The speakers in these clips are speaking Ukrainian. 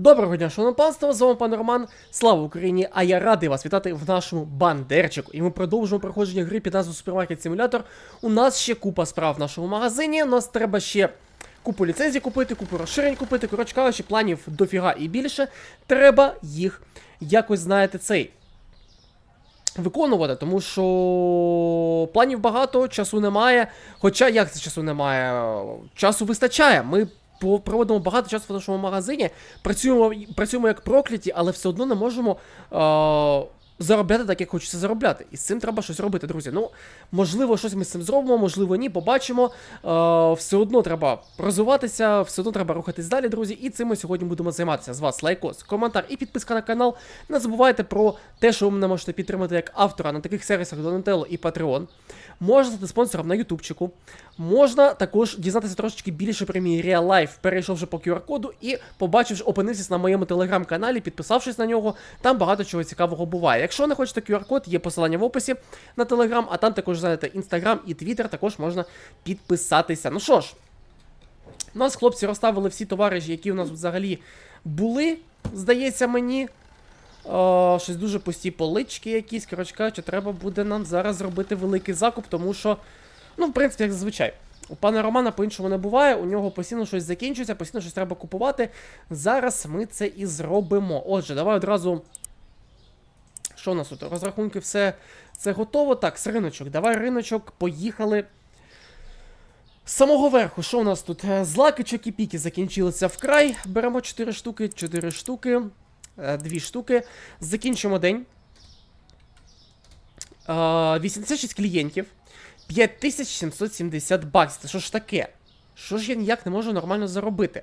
Доброго дня, шановне панство, з вами пан Роман. Слава Україні! А я радий вас вітати в нашому бандерчику. І ми продовжуємо проходження гри під назвою Супермаркет Симулятор. У нас ще купа справ в нашому магазині. У нас треба ще купу ліцензій купити, купу розширень купити. Коротше кажучи, планів дофіга і більше. Треба їх якось, знаєте, цей. Виконувати, тому що планів багато, часу немає. Хоча як це часу немає? Часу вистачає. Ми проводимо багато часу в нашому магазині, працюємо, працюємо як прокляті, але все одно не можемо е- заробляти так, як хочеться заробляти. І з цим треба щось робити, друзі. Ну, можливо, щось ми з цим зробимо, можливо, ні, побачимо. Е- все одно треба розвиватися, все одно треба рухатись далі, друзі. І цим ми сьогодні будемо займатися. З вас лайкос, коментар і підписка на канал. Не забувайте про те, що ви мене можете підтримати як автора на таких сервісах Donatello і Patreon. Можна стати спонсором на Ютубчику. Можна також дізнатися трошечки більше про мій Real Life, перейшовши по QR-коду і побачивши, опинившись на моєму телеграм-каналі, підписавшись на нього, там багато чого цікавого буває. Якщо не хочете QR-код, є посилання в описі на телеграм, а там також знаєте інстаграм і твіттер, також можна підписатися. Ну що ж, у нас хлопці розставили всі товари, які у нас взагалі були, здається мені. О, щось дуже пусті полички якісь. Коротше кажучи, треба буде нам зараз зробити великий закуп, тому що, ну, в принципі, як зазвичай. У пана Романа по-іншому не буває, у нього постійно щось закінчується, постійно щось треба купувати. Зараз ми це і зробимо. Отже, давай одразу. Що у нас тут? Розрахунки, все це готово. Так, з риночок. Давай риночок, поїхали. З самого верху, що у нас тут? Е, Злакичок і піки закінчилися вкрай. Беремо 4 штуки, 4 штуки. Е, Дві штуки. Закінчимо день. Е, 86 клієнтів. 5770 баксів. Що ж таке? Що ж я ніяк не можу нормально заробити?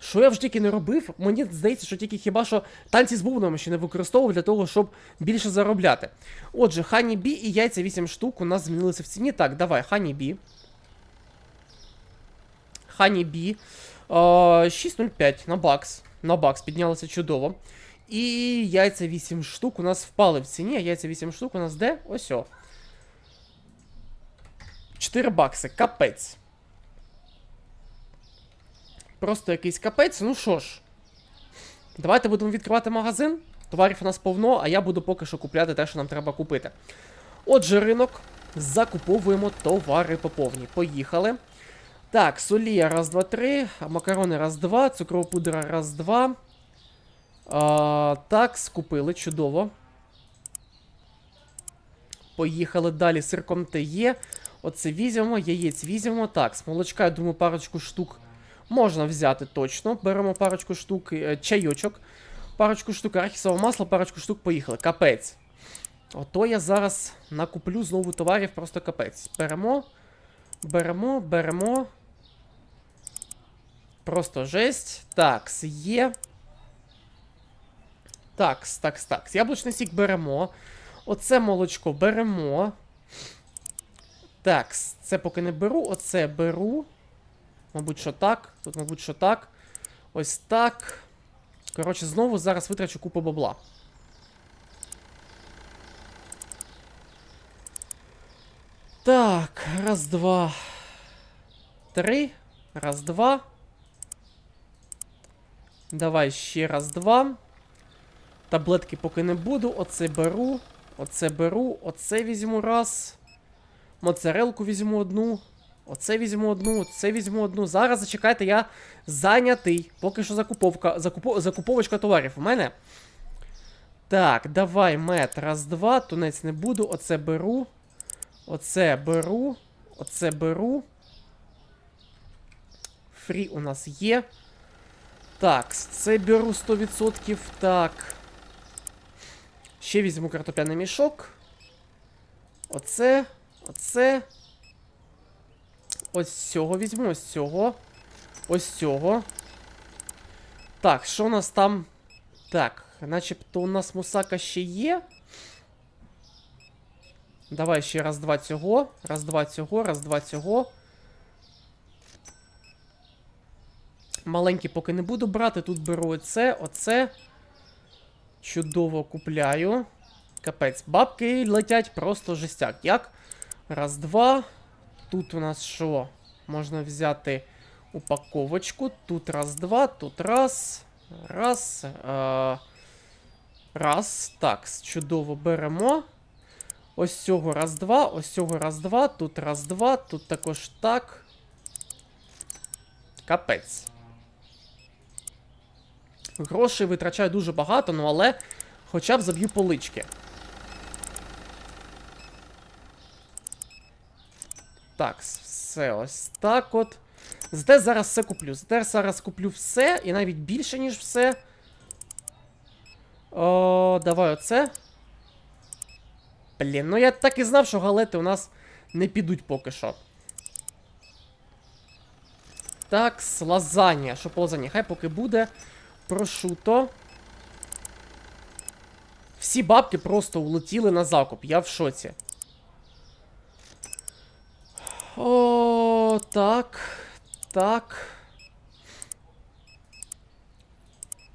Що я вже тільки не робив? Мені здається, що тільки хіба що танці з бубнами ще не використовував для того, щоб більше заробляти. Отже, Хані Бі і яйця 8 штук у нас змінилися в ціні. Так, давай, Хані Бі. Хані Бі. Е, 6.05 на бакс. На бакс піднялося чудово. І яйця 8 штук у нас впали в ціні, а яйця 8 штук у нас де? Ось о. 4 бакси, капець. Просто якийсь капець. Ну що ж. Давайте будемо відкривати магазин. Товарів у нас повно, а я буду поки що купляти те, що нам треба купити. Отже, ринок. Закуповуємо товари по повній. Поїхали. Так, солія раз, два, три. Макарони раз, два. Цукрова пудра раз, два. А, так, скупили, чудово. Поїхали далі. Сирком те є. Оце візьмемо, яєць візьмемо. Так, з молочка, я думаю, парочку штук можна взяти точно. Беремо парочку штук, е, чайочок. Парочку штук арахісового масла, парочку штук поїхали. Капець. Ото я зараз накуплю знову товарів, просто капець. Беремо. Беремо, беремо. Просто жесть. Такс, є. Такс, такс, такс. Яблучний сік беремо. Оце молочко беремо. Такс, це поки не беру, оце беру. Мабуть, що так. Тут, мабуть, що так. Ось так. Коротше, знову зараз витрачу купу бабла. Так, раз, два. Три. Раз, два. Давай ще раз, два. Таблетки поки не буду. Оце беру. Оце беру. Оце візьму раз. Моцарелку візьму одну. Оце візьму одну, це візьму одну. Зараз зачекайте, я зайнятий. Поки що закуповка, закупо, закуповочка товарів у мене. Так, давай мед. Раз, два. Тунець не буду. Оце беру. Оце беру. Оце беру. Фрі у нас є. Так, це беру 100%. Так. Ще візьму картопляний мішок. Оце. Оце. Ось цього візьму, ось цього. Ось цього. Так, що у нас там? Так, начебто у нас мусака ще є. Давай ще раз, два цього. Раз, два цього, раз, два цього. Маленький поки не буду брати. Тут беру оце, оце. Чудово купляю. Капець, бабки летять просто жестяк. Як? Раз, два. Тут у нас що? Можна взяти упаковочку. Тут раз, два, тут раз. Раз. Е, раз. Так, чудово беремо. Ось цього раз, два, ось цього раз, два, тут раз, два, тут також так. Капець. Грошей витрачаю дуже багато, ну але хоча б заб'ю полички. Так, все ось так от. Зате зараз все куплю. Зате зараз куплю все, і навіть більше, ніж все. О, давай оце. Блін, ну я так і знав, що галети у нас не підуть поки що. Так, лазанія. Що по лазанії? Хай поки буде. Прошуто. Всі бабки просто улетіли на закуп. Я в шоці. О, так. Так.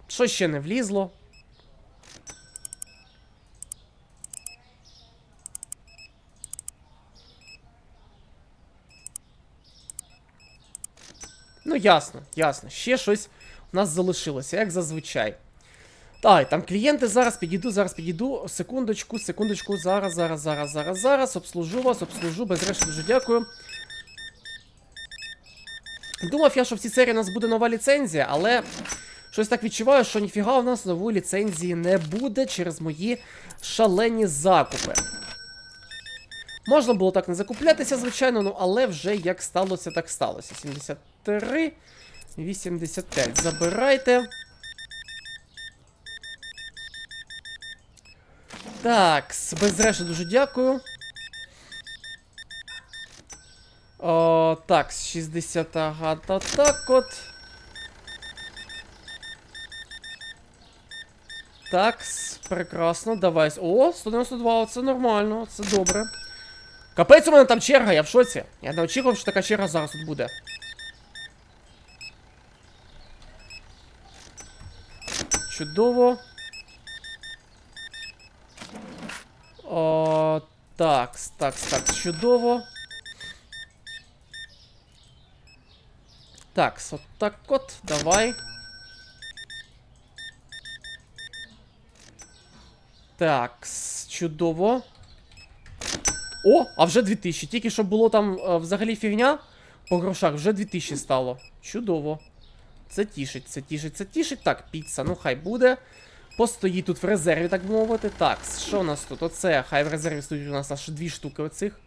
Що ще не влізло? Ну, ясно, ясно. Ще щось у нас залишилося, як зазвичай. Так, там клієнти зараз підійду, зараз підійду. Секундочку, секундочку, зараз, зараз, зараз, зараз, зараз. Обслужу вас, обслужу, без решти дуже дякую. Думав я, що в цій серії у нас буде нова ліцензія, але щось так відчуваю, що ніфіга у нас нової ліцензії не буде через мої шалені закупи. Можна було так не закуплятися, звичайно, ну але вже як сталося, так сталося. 73, 85. Забирайте. Так, без решти дуже дякую. О, так, 60 ага, та так от. Так, прекрасно, давай. О, 192, це нормально, це добре. Капець у мене там черга, я в шоці. Я не очікував, що така черга зараз тут буде. Чудово. О, так, так, так, чудово. Так, от так от, давай. Так, чудово. О, а вже 2000. Тільки що було там е, взагалі фігня по грошах, вже 2000 стало. Чудово. Це тішить, це тішить, це тішить. Так, піца, ну хай буде. Постоїть тут в резерві, так би мовити. Так, що у нас тут? Оце, хай в резерві стоїть у нас аж дві штуки оцих.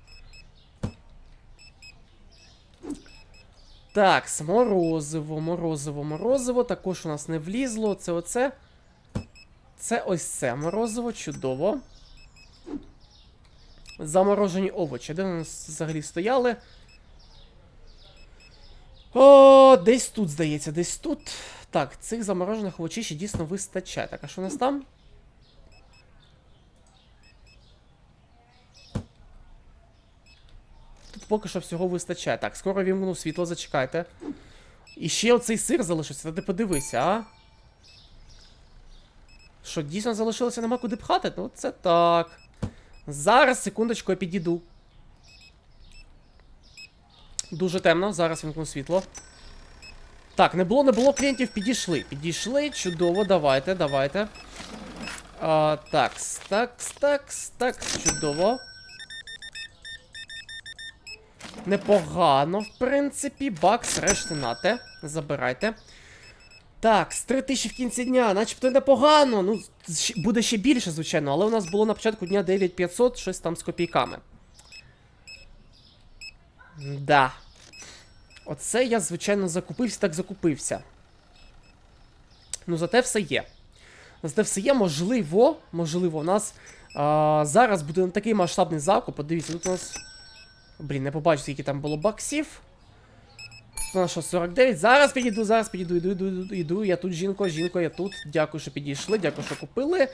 Так, морозиво, морозиво, морозиво. Також у нас не влізло. Це оце. Це ось це морозиво, чудово. Заморожені овочі. Де у нас взагалі стояли? О, десь тут, здається, десь тут. Так, цих заморожених овочей ще дійсно вистачає. Так, а що у нас там? Поки що всього вистачає. Так, скоро вімкну світло, зачекайте. І ще оцей сир залишився, ти подивися, а? Що, дійсно залишилося нема куди пхати? Ну, це так. Зараз, секундочку, я підійду. Дуже темно, зараз вімкну світло. Так, не було, не було клієнтів, підійшли. Підійшли, чудово, давайте, давайте. А, Такс, такс, такс, такс, чудово. Непогано, в принципі. Бакс, решти нате. Забирайте. Так, з 3000 в кінці дня, начебто непогано. Ну, буде ще більше, звичайно, але у нас було на початку дня 9500, щось там з копійками. Да. Оце я, звичайно, закупився, так закупився. Ну, зате все є. Зате все є, можливо, можливо, у нас а, зараз буде не такий масштабний закуп. Подивіться, тут у нас. Блін, не побачу, скільки там було баксів. Тут у що, 49. Зараз підійду, зараз підійду, іду, іду, іду, іду. Я тут, жінко, жінко, я тут. Дякую, що підійшли, дякую, що купили. Е,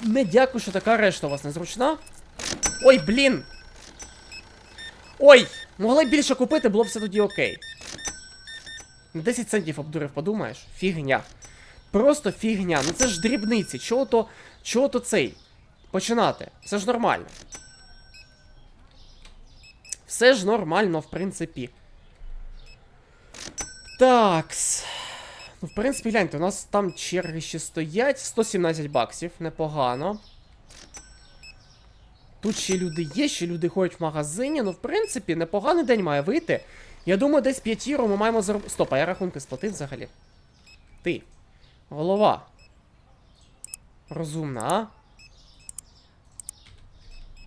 не дякую, що така решта у вас незручна. Ой, блін! Ой! Могли більше купити, було б все тоді окей. На 10 центів обдурив, подумаєш? Фігня. Просто фігня. Ну це ж дрібниці. Чого то. Чого то цей? Починати. Все ж нормально. Все ж нормально, в принципі. Такс. Ну, в принципі, гляньте, у нас там черги ще стоять. 117 баксів, непогано. Тут ще люди є, ще люди ходять в магазині. Ну, в принципі, непоганий день має вийти. Я думаю, десь п'ятіру ми маємо заробити. Стоп, а я рахунки сплатив взагалі. Ти. Голова. Розумна, а?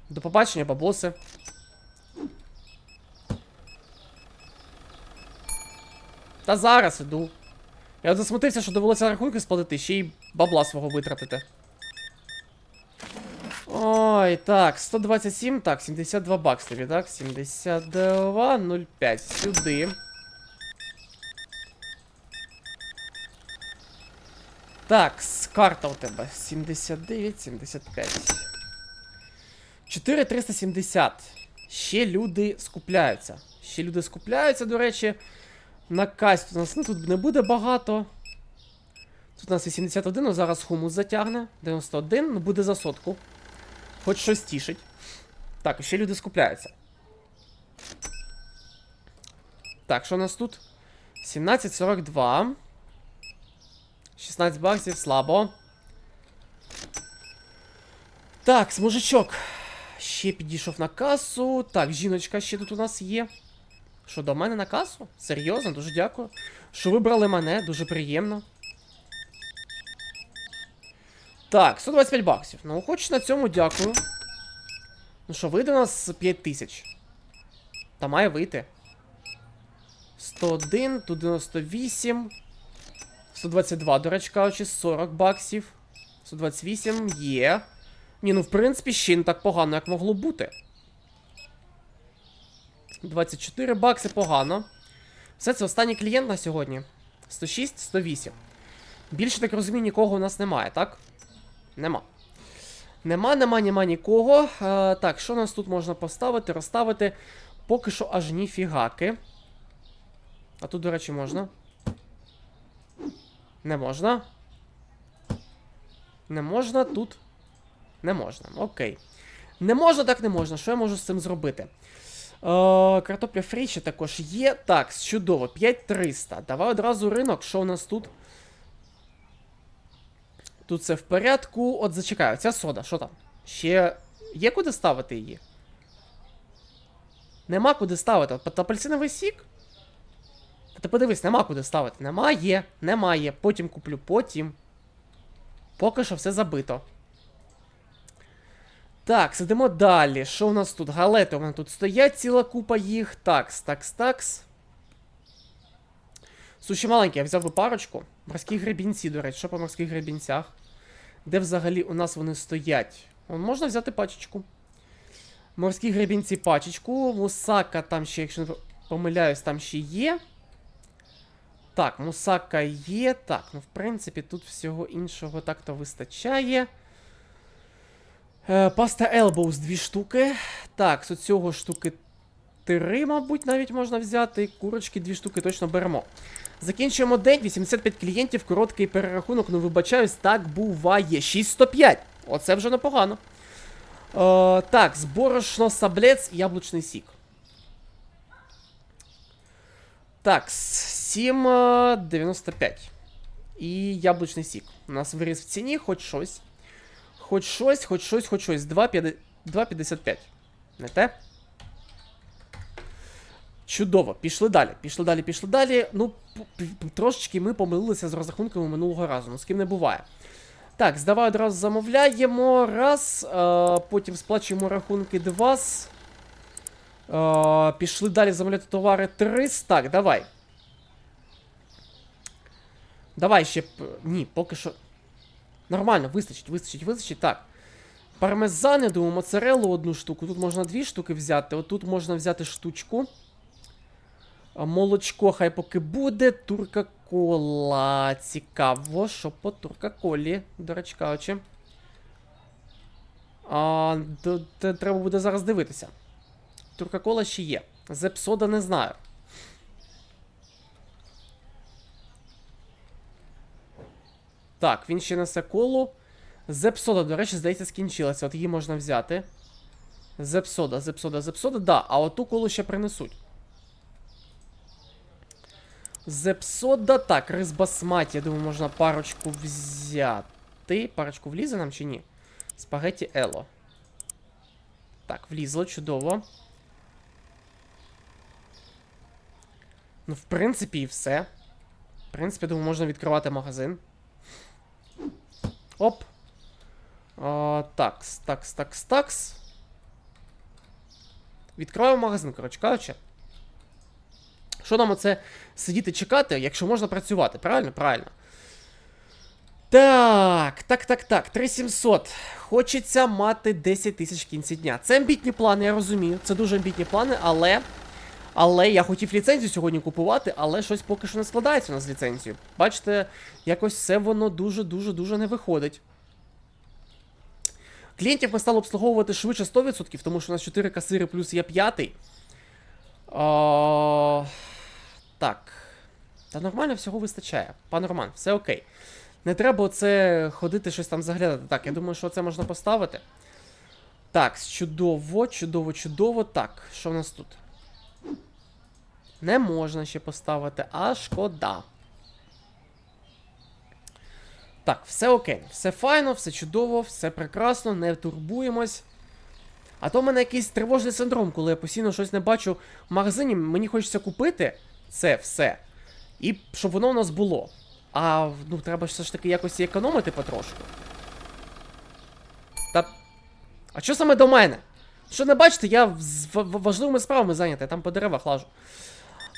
До побачення, бабоси. Та зараз іду. Я от засмутився, що довелося рахунки сплатити, ще й бабла свого витратити. Ой, так, 127, так, 72 бакс тобі, так? 72, 0,5. Сюди. Так, карта у тебе. 79, 75. 4370. Ще люди скупляються. Ще люди скупляються, до речі. На касі у нас тут не буде багато. Тут у нас 81, ну зараз хумус затягне. 91, ну буде за сотку. Хоч щось тішить. Так, ще люди скупляються. Так, що у нас тут? 17,42. 16 баксів, слабо. Так, мужичок. Ще підійшов на касу. Так, жіночка ще тут у нас є. Що, до мене на касу? Серйозно, дуже дякую. Що вибрали мене, дуже приємно. Так, 125 баксів. Ну, хоч на цьому дякую. Ну що, вийде у нас 5 тисяч. Та має вийти. 101, тут 98. 122, до речі кажучи, 40 баксів. 128 є. Ні, ну в принципі, ще не так погано, як могло бути. 24 бакси погано. Все, це останній клієнт на сьогодні. 106, 108. Більше, так розумію, нікого у нас немає, так? Нема. Нема, нема, нема нікого. Е, так, що у нас тут можна поставити, розставити? Поки що аж ніфігаки. А тут, до речі, можна. Не можна. Не можна тут. Не можна. Окей. Не можна, так не можна. Що я можу з цим зробити? Е, картопля фрі ще також є. Так, чудово. 5300. Давай одразу ринок. Що у нас тут? Тут все в порядку. От зачекаю, ця сода, що там? Ще є куди ставити її? Нема куди ставити. От апельсиновий сік? Та ти подивись, нема куди ставити. Немає, немає. Потім куплю, потім. Поки що все забито. Так, сидимо далі. Що у нас тут? Галети у мене тут стоять ціла купа їх. Такс, такс, такс. Суші маленькі, я взяв би парочку. Морські гребінці, до речі, що по морських гребінцях? Де взагалі у нас вони стоять? Вон, можна взяти пачечку. Морські гребінці пачечку. Мусака там ще, якщо не помиляюсь, там ще є. Так, мусака є. Так, ну в принципі, тут всього іншого так-то вистачає. Е, паста Elbows дві штуки. Так, з цього штуки три, мабуть, навіть можна взяти. Курочки дві штуки точно беремо. Закінчуємо день, 85 клієнтів, короткий перерахунок, ну вибачаюсь, так буває. 605. Оце вже непогано. Е, так, зборошно саблець, яблучний сік. Так, 7,95. І яблучний сік. У нас виріс в ціні, хоч щось. Хоч щось, хоч щось, хоч щось. 2,55. Не те? Чудово, пішли далі. Пішли далі, пішли далі. Ну, трошечки ми помилилися з розрахунками минулого разу. Ну, з ким не буває. Так, здавай одразу замовляємо. Раз. Е, потім сплачуємо рахунки два. Е, пішли далі замовляти товари 3. Так, давай. Давай ще. Ні, поки що. Нормально, вистачить, вистачить, вистачить. Так. Пармезан, я думаю, моцареллу одну штуку. Тут можна дві штуки взяти. Отут можна взяти штучку. Молочко хай поки буде. Турка кола. Цікаво, що по турка колі, до речі кажучи. А, треба буде зараз дивитися. Турка кола ще є. Зепсода не знаю. Так, він ще несе колу. Зепсода, до речі, здається, скінчилася. От її можна взяти. Зепсода, зепсода, зепсода, да, а оту колу ще принесуть. Зепсода. Так, рис басматі. Я думаю, можна парочку взяти. Парочку влізе нам чи ні? Спагеті Ело. Так, влізло, чудово. Ну, в принципі, і все. В принципі, думаю, можна відкривати магазин. Оп. А, такс, такс, такс, такс. Відкриваємо магазин, коротше кажучи. Що нам оце сидіти чекати, якщо можна працювати? Правильно? Правильно. Так, так, так, так. 3700. Хочеться мати 10 тисяч в кінці дня. Це амбітні плани, я розумію. Це дуже амбітні плани, але. Але я хотів ліцензію сьогодні купувати, але щось поки що не складається у нас з ліцензією. Бачите, якось все воно дуже-дуже-дуже не виходить. Клієнтів ми стали обслуговувати швидше 100%, тому що у нас 4 касири плюс я п'ятий. А, Так. Та нормально всього вистачає. Пан Роман, все окей. Не треба оце ходити щось там заглядати. Так, я думаю, що це можна поставити. Так, чудово, чудово, чудово. Так, що в нас тут? Не можна ще поставити, а шкода. Так, все окей, все файно, все чудово, все прекрасно, не турбуємось. А то в мене якийсь тривожний синдром, коли я постійно щось не бачу в магазині, мені хочеться купити це все. І щоб воно у нас було. А ну, треба ж все ж таки якось і економити потрошку. Та. А що саме до мене? Що не бачите, я з важливими справами зайнятий, там по деревах лажу.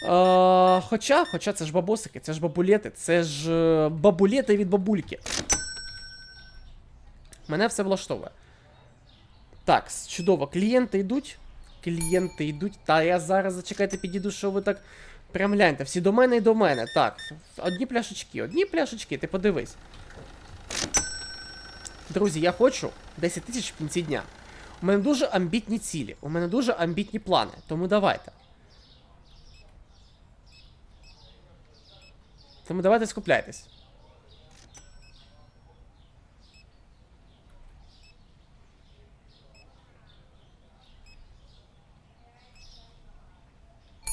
Е, хоча, хоча це ж бабосики, це ж бабулети, це ж е, бабулети від бабульки. Мене все влаштовує. Так, чудово. Клієнти йдуть. Клієнти йдуть. Та я зараз зачекайте, підійду, що ви так. Прям гляньте, всі до мене і до мене. Так, одні пляшечки, одні пляшечки, ти подивись. Друзі, я хочу 10 тисяч в кінці дня. У мене дуже амбітні цілі, у мене дуже амбітні плани, тому давайте. Тому давайте скупляйтесь.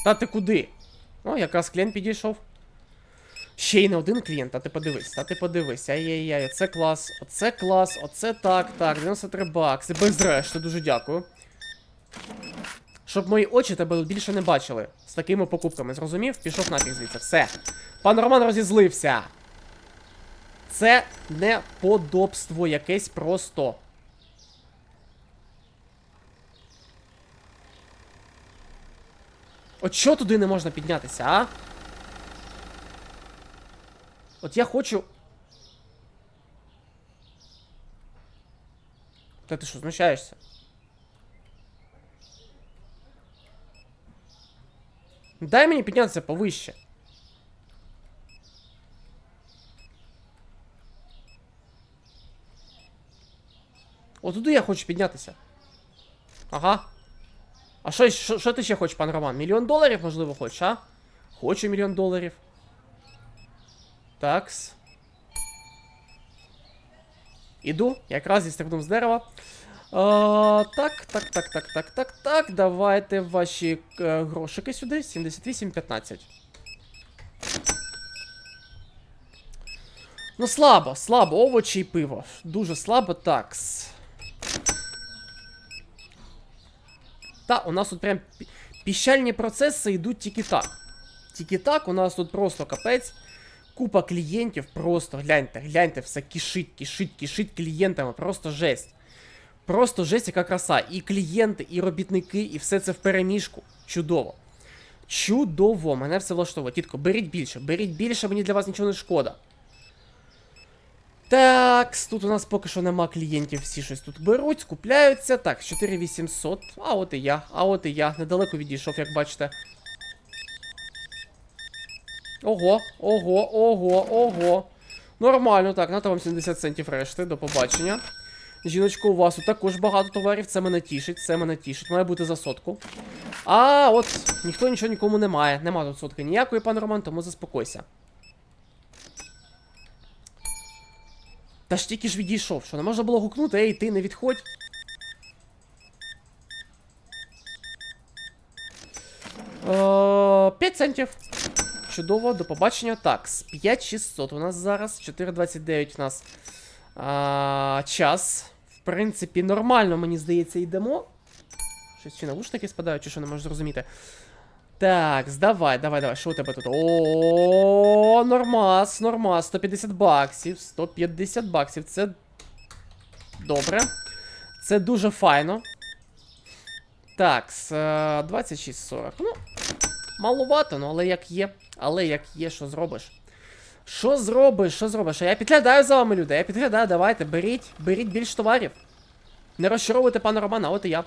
Та ти куди? О, якраз клієнт підійшов. Ще й не один клієнт, а ти подивись, та ти подивись. Ай-яй-яй, оце клас, оце клас, оце так, так, 93 бакси, без решти, дуже дякую. Щоб мої очі тебе більше не бачили з такими покупками, зрозумів? Пішов нафіг звідси. Все. Пан Роман розізлився. Це неподобство якесь просто. От що туди не можна піднятися, а? От я хочу. Та ти що, знущаєшся? Дай мені піднятися повище. Отуди я хочу піднятися. Ага. А що, що, що ти ще хочеш, пан Роман? Мільйон доларів, можливо, хочеш, а? Хочу мільйон доларів. Такс. Іду, якраз зістрибнув з дерева. А, так, так, так, так, так, так, так. Давайте ваші е, грошики сюди. 78,15. Ну, слабо, слабо. Овочі і пиво. Дуже слабо, такс. Та, у нас тут прям піщальні процеси йдуть тільки так. Тільки так, у нас тут просто капець. Купа клієнтів, просто гляньте, гляньте, все кишить, кишить, кишить клієнтами, просто жесть. Просто жесть, яка краса. І клієнти, і робітники, і все це в переміжку. Чудово. Чудово, мене все влаштовує. Тітко, беріть більше, беріть більше, мені для вас нічого не шкода. Так, тут у нас поки що нема клієнтів, всі щось тут беруть, скупляються. Так, 4800. А от і я, а от і я. Недалеко відійшов, як бачите. Ого, ого, ого, ого. Нормально, так, на вам 70 центів решти, до побачення. Жіночко, у вас тут також багато товарів, це мене тішить, це мене тішить, має бути за сотку. А, от, ніхто нічого нікому не має. Нема тут сотки ніякої, пан Роман, тому заспокойся. Та ж тільки ж відійшов, що не можна було гукнути, ей, ти не відходь. Е, 5 центів. чудово, до побачення. Так, з 5600 у нас зараз, 4.29 у нас а, час. Принципі, нормально, мені здається, йдемо. Щось чи навушники спадають, чи що не можу зрозуміти. Так, здавай, давай, давай, що у тебе тут? О, нормас, нормас, 150 баксів, 150 баксів, це добре. Це дуже файно. Так, з е, 26.40. Ну, малувато, ну, але як є. Але як є, що зробиш? Що зробиш, що зробиш? А я підглядаю за вами, люди. Я підглядаю, давайте, беріть, беріть більш товарів. Не розчаровуйте пана Романа, от і я.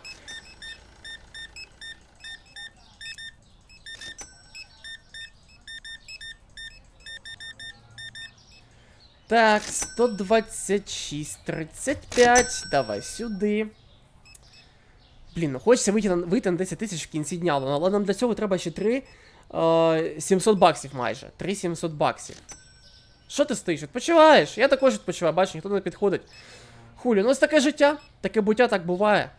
Так, 126.35. Давай сюди. Блін, ну хочеться вийти на, вийти на 10 тисяч в кінці дня, але нам для цього треба ще 3 е, 700 баксів майже. 3 700 баксів. Що ти стоїш? Відпочиваєш? Я також відпочиваю, бачу, ніхто не підходить. Хулі, ну ось таке життя, таке буття так буває.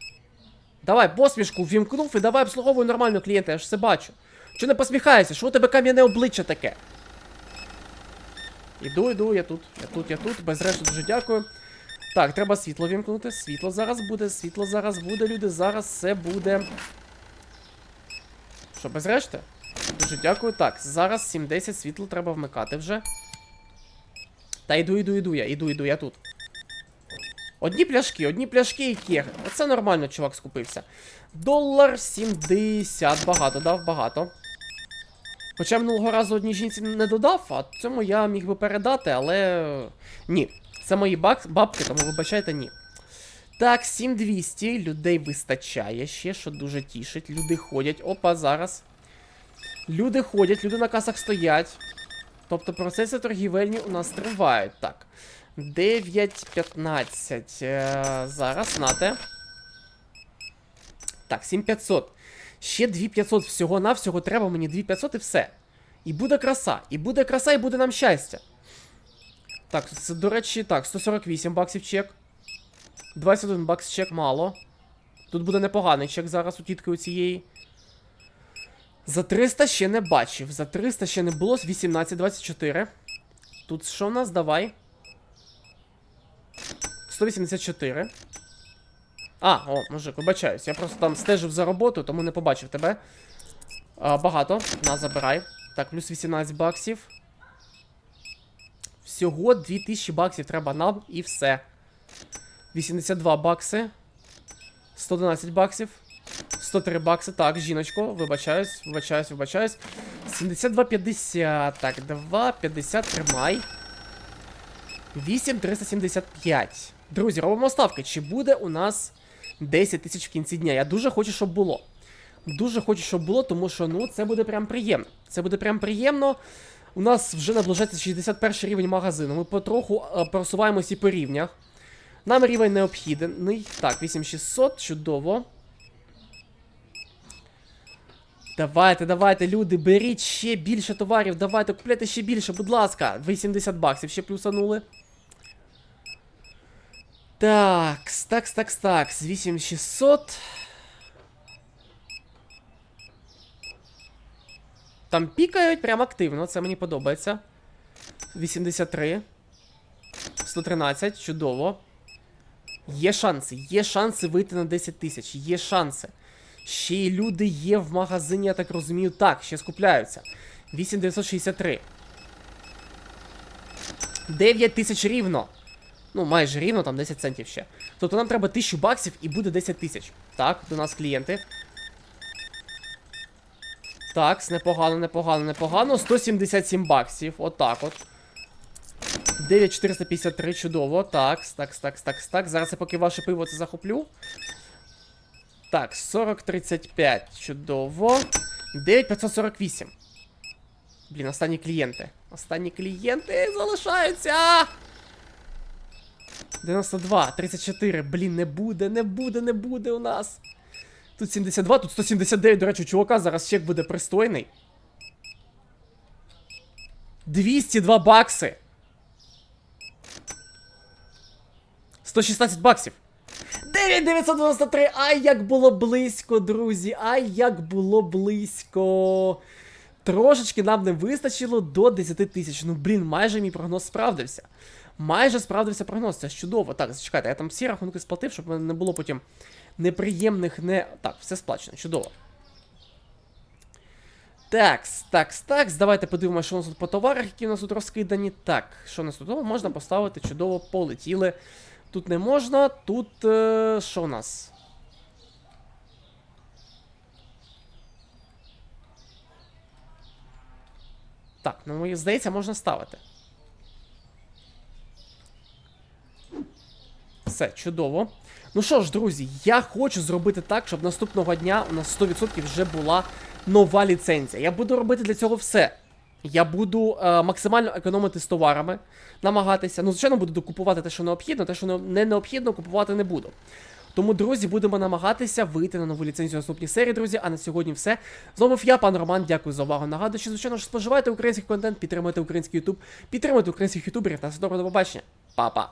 Давай, посмішку ввімкнув і давай обслуговуй нормально клієнта, я ж все бачу. Чи не посміхаєшся? Що у тебе кам'яне обличчя таке? Іду, іду, я тут, я тут, я тут, без решти дуже дякую. Так, треба світло вімкнути. Світло зараз буде, світло зараз буде, люди. Зараз все буде. Що, без решти? Дуже дякую. Так, зараз 7-10 світло треба вмикати вже. Та йду, йду, йду я, іду, іду, я тут. Одні пляшки, одні пляшки і кеги. Оце нормально, чувак скупився. Долар 70. Багато дав, багато. Хоча минулого разу одній жінці не додав, а цьому я міг би передати, але. Ні. Це мої бак... бабки, тому вибачайте, ні. Так, 7200. Людей вистачає ще, що дуже тішить. Люди ходять. Опа, зараз. Люди ходять, люди на касах стоять. Тобто процеси торгівельні у нас тривають. Так. 9.15. Е, зараз, нате. Так, 7500. Ще 2500 всього-навсього треба мені 2500 і все. І буде краса. І буде краса, і буде нам щастя. Так, це, до речі, так, 148 баксів чек. 21 бакс чек мало. Тут буде непоганий чек зараз у тітки у цієї. За 300 ще не бачив. За 300 ще не було. 18-24. Тут що в нас? Давай. 184. А, о, мужик, вибачаюсь. Я просто там стежив за роботу, тому не побачив тебе. А, багато. На, забирай. Так, плюс 18 баксів. Всього 2000 баксів треба нам і все. 82 бакси. 111 баксів. 103 бакси. Так, жіночко, вибачаюсь, вибачаюсь, вибачаюсь. 72,50. Так, 2,50 тримай. 8,375. Друзі, робимо ставки. Чи буде у нас 10 тисяч в кінці дня? Я дуже хочу, щоб було. Дуже хочу, щоб було, тому що ну це буде прям приємно. Це буде прям приємно. У нас вже наближається 61 рівень магазину. Ми потроху е, просуваємось і по рівнях. Нам рівень необхідний. Так, 8600, чудово. Давайте, давайте, люди, беріть ще більше товарів, давайте, купляйте ще більше, будь ласка. 80 баксів ще плюсанули. Такс, такс, такс, такс. 8600. Там пікають прям активно, це мені подобається. 83. 113, чудово. Є шанси, є шанси вийти на 10 тисяч, є шанси. Ще й люди є в магазині, я так розумію. Так, ще скупляються. 8963. 9 тисяч рівно. Ну, майже рівно, там 10 центів ще. Тобто нам треба 1000 баксів і буде 10 тисяч. Так, до нас клієнти. Так, непогано, непогано, непогано. 177 баксів. Отак от. 9453, чудово. Так, так, так, так, так. Зараз я поки ваше пиво це захоплю. Так, 4035, чудово. 9548. Блін, останні клієнти. Останні клієнти залишаються. 92, 34. Блін, не буде, не буде, не буде у нас. Тут 72, тут 179, до речі, у чувака зараз чек буде пристойний. 202 бакси. 116 баксів. 9993! Ай, як було близько, друзі! Ай, як було близько. Трошечки нам не вистачило до 10 тисяч. Ну, блін, майже мій прогноз справдився. Майже справдився прогноз, це чудово. Так, зачекайте, я там всі рахунки сплатив, щоб не було потім неприємних не. Так, все сплачено, чудово. Такс, такс, такс. Давайте подивимося, що у нас тут по товарах, які у нас тут розкидані. Так, що у нас тут? Можна поставити чудово, полетіли. Тут не можна, тут. Е, що у нас? Так, ну мені здається, можна ставити. Все, чудово. Ну що ж, друзі, я хочу зробити так, щоб наступного дня у нас 100% вже була нова ліцензія. Я буду робити для цього все. Я буду е, максимально економити з товарами, намагатися. Ну, звичайно, буду докупувати те, що необхідно, те, що не- не необхідно, купувати не буду. Тому, друзі, будемо намагатися вийти на нову ліцензію наступній серії, друзі. А на сьогодні все. З вами я, пан Роман. Дякую за увагу. Нагадую, що звичайно ж споживайте український контент, підтримуйте український Ютуб, підтримуйте українських ютуберів На все добре до побачення. Па-па.